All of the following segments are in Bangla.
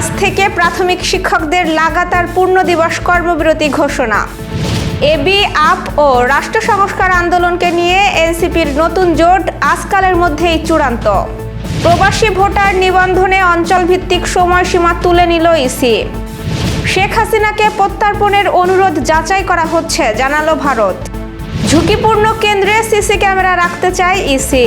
আজ থেকে প্রাথমিক শিক্ষকদের লাগাতার পূর্ণ দিবস কর্মবিরতি ঘোষণা। এবি, আপ ও রাষ্ট্র সংস্কার আন্দোলনকে নিয়ে এনসিপির নতুন জোট আজকালের মধ্যেই চূড়ান্ত। প্রবাসী ভোটার নিবন্ধনে অঞ্চলভিত্তিক সময়সীমা তুলে নিল ইসি। শেখ হাসিনাকে প্রত্যার্পণের অনুরোধ যাচাই করা হচ্ছে, জানালো ভারত। ঝুঁকিপূর্ণ কেন্দ্রে সিসি ক্যামেরা রাখতে চায় ইসি।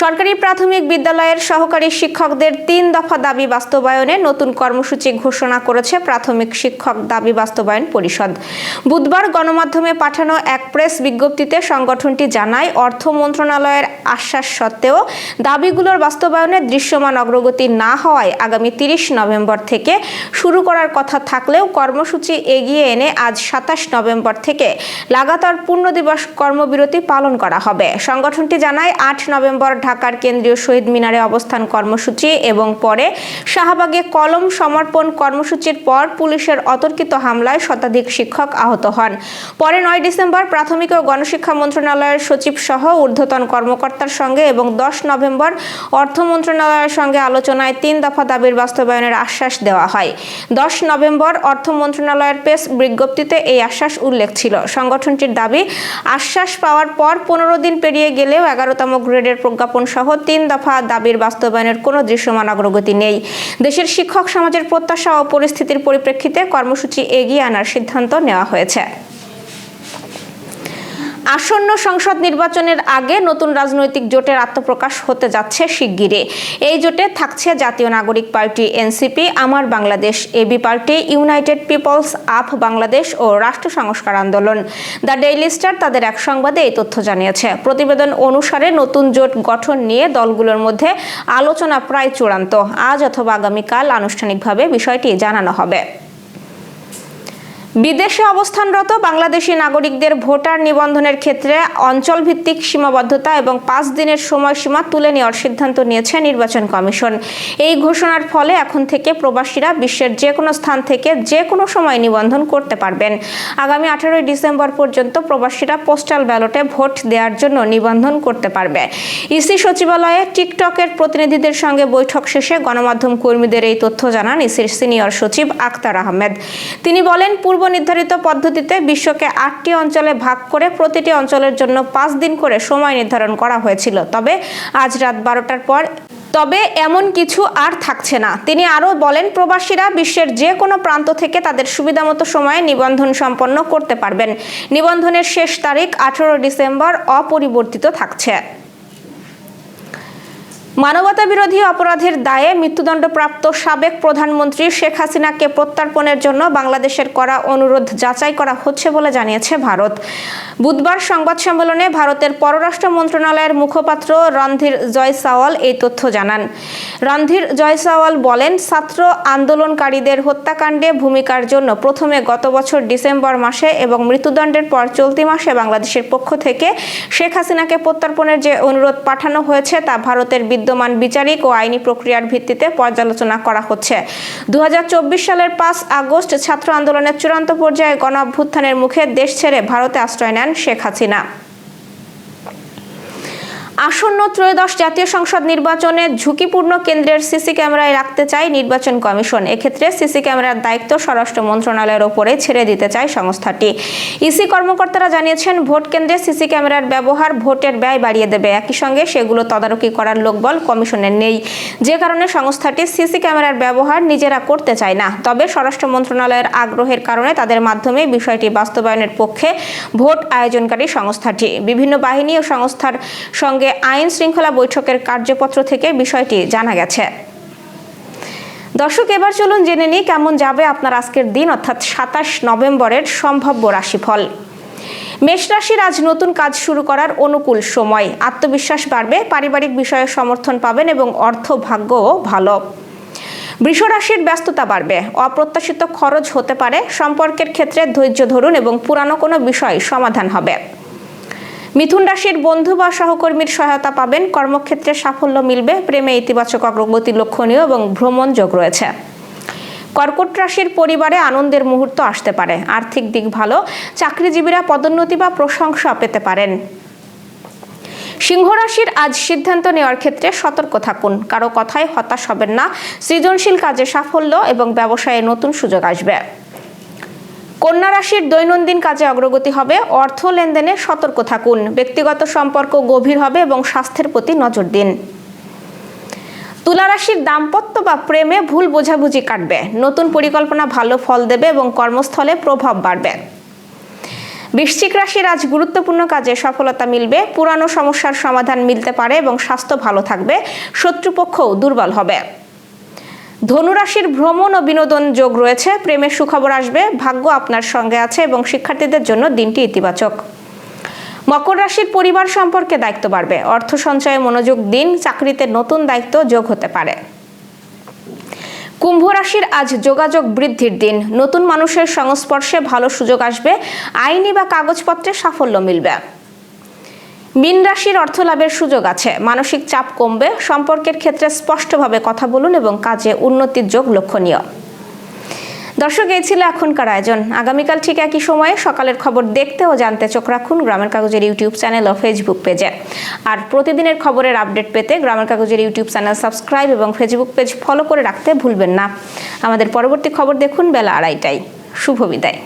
সরকারি প্রাথমিক বিদ্যালয়ের সহকারী শিক্ষকদের তিন দফা দাবি বাস্তবায়নে নতুন কর্মসূচি ঘোষণা করেছে প্রাথমিক শিক্ষক দাবি বাস্তবায়ন পরিষদ। বুধবার গণমাধ্যমে পাঠানো এক প্রেস বিজ্ঞপ্তিতে সংগঠনটি জানায়, অর্থ মন্ত্রণালয়ের আশ্বাস সত্ত্বেও দাবিগুলোর বাস্তবায়নে দৃশ্যমান অগ্রগতি না হওয়ায় আগামী তিরিশ নভেম্বর থেকে শুরু করার কথা থাকলেও কর্মসূচি এগিয়ে এনে আজ সাতাশ নভেম্বর থেকে লাগাতার পূর্ণ দিবস কর্মবিরতি পালন করা হবে। সংগঠনটি জানায়, আট নভেম্বর ঢাকার কেন্দ্রীয় শহীদ মিনারে অবস্থান কর্মসূচি এবং পরে শাহবাগে কলম সমর্পণ কর্মসূচির পর পুলিশের অতর্কিত হামলায় শতাধিক শিক্ষক আহত হন। পরে নয় ডিসেম্বর প্রাথমিক ও গণশিক্ষা মন্ত্রণালয়ের সচিব সহ ঊর্ধ্বতন কর্মকর্তার সঙ্গে এবং দশ নভেম্বর অর্থ মন্ত্রণালয়ের সঙ্গে আলোচনায় তিন দফা দাবির বাস্তবায়নের আশ্বাস দেওয়া হয়। দশ নভেম্বর অর্থ মন্ত্রণালয়ের প্রেস বিজ্ঞপ্তিতে এই আশ্বাস উল্লেখ ছিল। সংগঠনটির দাবি, আশ্বাস পাওয়ার পর পনেরো দিন পেরিয়ে গেলেও এগারোতম গ্রেডের প্রজ্ঞাপন সহ তিন দফা দাবির বাস্তবায়নের কোনো দৃশ্যমান অগ্রগতি নেই। দেশের শিক্ষক সমাজের প্রত্যাশা ও পরিস্থিতির পরিপ্রেক্ষিতে কর্মসূচি এগিয়ে আনার সিদ্ধান্ত নেওয়া হয়েছে। আসন্ন সংসদ নির্বাচনের আগে নতুন রাজনৈতিক জোটের আত্মপ্রকাশ হতে যাচ্ছে শিগগিরই। এই জোটে থাকছে জাতীয় নাগরিক পার্টি এনসিপি, আমার Bangladesh AB party, United People's up Bangladesh ও রাষ্ট্র সংস্কার আন্দোলন। দ্য ডেইলি স্টার তাদের এক সংবাদে এই তথ্য জানিয়েছে। প্রতিবেদন অনুসারে নতুন জোট গঠন নিয়ে দলগুলোর মধ্যে আলোচনা প্রায় চূড়ান্ত। আজ অথবা আগামীকাল আনুষ্ঠানিকভাবে বিষয়টি জানানো হবে। বিদেশে অবস্থানরত বাংলাদেশি নাগরিকদের ভোটার নিবন্ধনের ক্ষেত্রে অঞ্চলভিত্তিক সীমাবদ্ধতা এবং পাঁচ দিনের সময়সীমা তুলে নেওয়ার সিদ্ধান্ত নিয়েছে নির্বাচন কমিশন। এই ঘোষণার ফলে এখন থেকে প্রবাসীরা বিশ্বের যে কোনো স্থান থেকে যে কোনো সময় নিবন্ধন করতে পারবেন। আগামী আঠারোই ডিসেম্বর পর্যন্ত প্রবাসীরা পোস্টাল ব্যালটে ভোট দেওয়ার জন্য নিবন্ধন করতে পারবে। ইসি সচিবালয়ে টিকটকের প্রতিনিধিদের সঙ্গে বৈঠক শেষে গণমাধ্যম কর্মীদের এই তথ্য জানান ইসির সিনিয়র সচিব আক্তার আহমেদ। তিনি বলেন, পূর্ব পূর্ব নির্ধারিত পদ্ধতিতে বিশ্বকে আটটি অঞ্চলে ভাগ করে প্রতিটি অঞ্চলের জন্য পাঁচ দিন করে সময় নির্ধারণ করা হয়েছিল। তবে আজ রাত বারোটার পর তবে এমন কিছু আর থাকছে না। তিনি আরও বলেন, প্রবাসীরা বিশ্বের যে কোনো প্রান্ত থেকে তাদের সুবিধামতো সময়ে নিবন্ধন সম্পন্ন করতে পারবেন। নিবন্ধনের শেষ তারিখ আঠারো ডিসেম্বর অপরিবর্তিত থাকছে। মানবতা বিরোধী অপরাধের দায়ে মৃত্যুদণ্ডপ্রাপ্ত সাবেক প্রধানমন্ত্রী শেখ হাসিনাকে প্রত্যার্পণের জন্য বাংলাদেশের করা অনুরোধ যাচাই করা হচ্ছে বলে জানিয়েছে ভারত। বুধবার সংবাদ সম্মেলনে ভারতের পররাষ্ট্র মন্ত্রণালয়ের মুখপাত্র রণধীর জয়সাওয়াল এই তথ্য জানান। রণধীর জয়সাওয়াল বলেন, ছাত্র আন্দোলনকারীদের হত্যাকাণ্ডে ভূমিকার জন্য প্রথমে গত বছর ডিসেম্বর মাসে এবং মৃত্যুদণ্ডের পর চলতি মাসে বাংলাদেশের পক্ষ থেকে শেখ হাসিনাকে প্রত্যার্পণের যে অনুরোধ পাঠানো হয়েছে তা ভারতের বিদ্যমান বিচারিক ও আইনি প্রক্রিয়ার ভিত্তিতে পর্যালোচনা করা হচ্ছে। দু হাজার চব্বিশ সালের পাঁচ আগস্ট ছাত্র আন্দোলনের চূড়ান্ত পর্যায়ে গণ অভ্যুত্থানের মুখে দেশ ছেড়ে ভারতে আশ্রয় নেন শেখ হাসিনা। আসন্ন ত্রয়োদশ জাতীয় সংসদ নির্বাচনে ঝুঁকিপূর্ণ কেন্দ্রের সিসি ক্যামেরায় রাখতে চায় নির্বাচন কমিশন। এক্ষেত্রে সিসি ক্যামেরার দায়িত্ব স্বরাষ্ট্র মন্ত্রণালয়ের ওপরে ছেড়ে দিতে চায় সংস্থাটি। ইসি কর্মকর্তারা জানিয়েছেন, ভোট কেন্দ্রে সিসি ক্যামেরার ব্যবহার ভোটের ব্যয় বাড়িয়ে দেবে। একই সঙ্গে সেগুলো তদারকি করার লোকবল কমিশনের নেই। যে কারণে সংস্থাটি সিসি ক্যামেরার ব্যবহার নিজেরা করতে চায় না। তবে স্বরাষ্ট্র মন্ত্রণালয়ের আগ্রহের কারণে তাদের মাধ্যমে বিষয়টি বাস্তবায়নের পক্ষে ভোট আয়োজনকারী সংস্থাটি, বিভিন্ন বাহিনী ও সংস্থার সঙ্গে আইন শৃঙ্খলা বৈঠকের কার্যপত্র থেকে বিষয়টি জানা গেছে। দর্শক, এবার চলুন জেনে নিই কেমন যাবে আপনার আজকের দিন, অর্থাৎ সাতাশ নভেম্বরের সম্ভাব্য রাশিফল। মেষ রাশির আজ নতুন কাজ শুরু করার অনুকূল সময়। আত্মবিশ্বাস বাড়বে, পারিবারিক বিষয়ে সমর্থন পাবেন এবং অর্থ ভাগ্যও ভালো। বৃষ রাশির ব্যস্ততা বাড়বে, অপ্রত্যাশিত খরচ হতে পারে, সম্পর্কের ক্ষেত্রে ধৈর্য ধরুন এবং পুরানো কোনো বিষয় সমাধান হবে। মিথুন রাশির বন্ধু বা সহকর্মীর সহায়তা পাবেন। কর্মক্ষেত্রে সাফল্য মিলবে। প্রেমে ইতিবাচক অগ্রগতি লক্ষণীয় এবং ভ্রমণ যোগ রয়েছে। কর্কট রাশির পরিবারে আনন্দের মুহূর্ত আসতে পারে। আর্থিক দিক ভালো। চাকরিজীবীরা পদোন্নতি বা প্রশংসা পেতে পারেন। সিংহ রাশির আজ সিদ্ধান্ত নেওয়ার ক্ষেত্রে সতর্ক থাকুন। কারও কথায় হতাশ হবেন না। সৃজনশীল কাজে সাফল্য এবং ব্যবসায়ে নতুন সুযোগ আসবে। কন্যা রাশির দৈনন্দিন কাজে অগ্রগতি হবে, অর্থ লেনদেনে সতর্ক থাকুন, ব্যক্তিগত সম্পর্ক গভীর হবে এবং স্বাস্থ্যের প্রতি নজর দিন। তুলা রাশির দাম্পত্য বা প্রেমে ভুল বোঝাবুঝি কাটবে, নতুন পরিকল্পনা ভালো ফল দেবে এবং কর্মস্থলে প্রভাব বাড়বে। বৃশ্চিক রাশির আজ গুরুত্বপূর্ণ কাজে সফলতা মিলবে, পুরানো সমস্যার সমাধান মিলতে পারে এবং স্বাস্থ্য ভালো থাকবে, শত্রুপক্ষও দুর্বল হবে। ধনুরাশির ভ্রমণ ও বিনোদন যোগ রয়েছে। প্রেমের সুখবর আসবে। ভাগ্য আপনার সঙ্গে আছে এবং শিক্ষার্থীদের জন্য দিনটি ইতিবাচক। মকর রাশির পরিবার সম্পর্কে দায়িত্ব বাড়বে। অর্থ সঞ্চয়ে, মনোযোগ দিন, চাকরিতে নতুন দায়িত্ব যোগ হতে পারে। কুম্ভ রাশির আজ যোগাযোগ বৃদ্ধির দিন। নতুন মানুষের সংস্পর্শে ভালো সুযোগ আসবে। আইনি বা কাগজপত্রে সাফল্য মিলবে। মীন রাশির অর্থ লাভের সুযোগ আছে। মানসিক চাপ কমবে। সম্পর্কের ক্ষেত্রে স্পষ্টভাবে কথা বলুন এবং কাজে উন্নতির যোগ লক্ষণীয়। দর্শক, এই ছিল এখনকার আয়োজন। আগামীকাল ঠিক একই সময়ে সকালের খবর দেখতে ও জানতে চোখ রাখুন গ্রামের কাগজের ইউটিউব চ্যানেল ও ফেসবুক পেজে। আর প্রতিদিনের খবরের আপডেট পেতে গ্রামের কাগজের ইউটিউব চ্যানেল সাবস্ক্রাইব এবং ফেসবুক পেজ ফলো করে রাখতে ভুলবেন না। আমাদের পরবর্তী খবর দেখুন বেলা আড়াইটায়। শুভ বিদায়।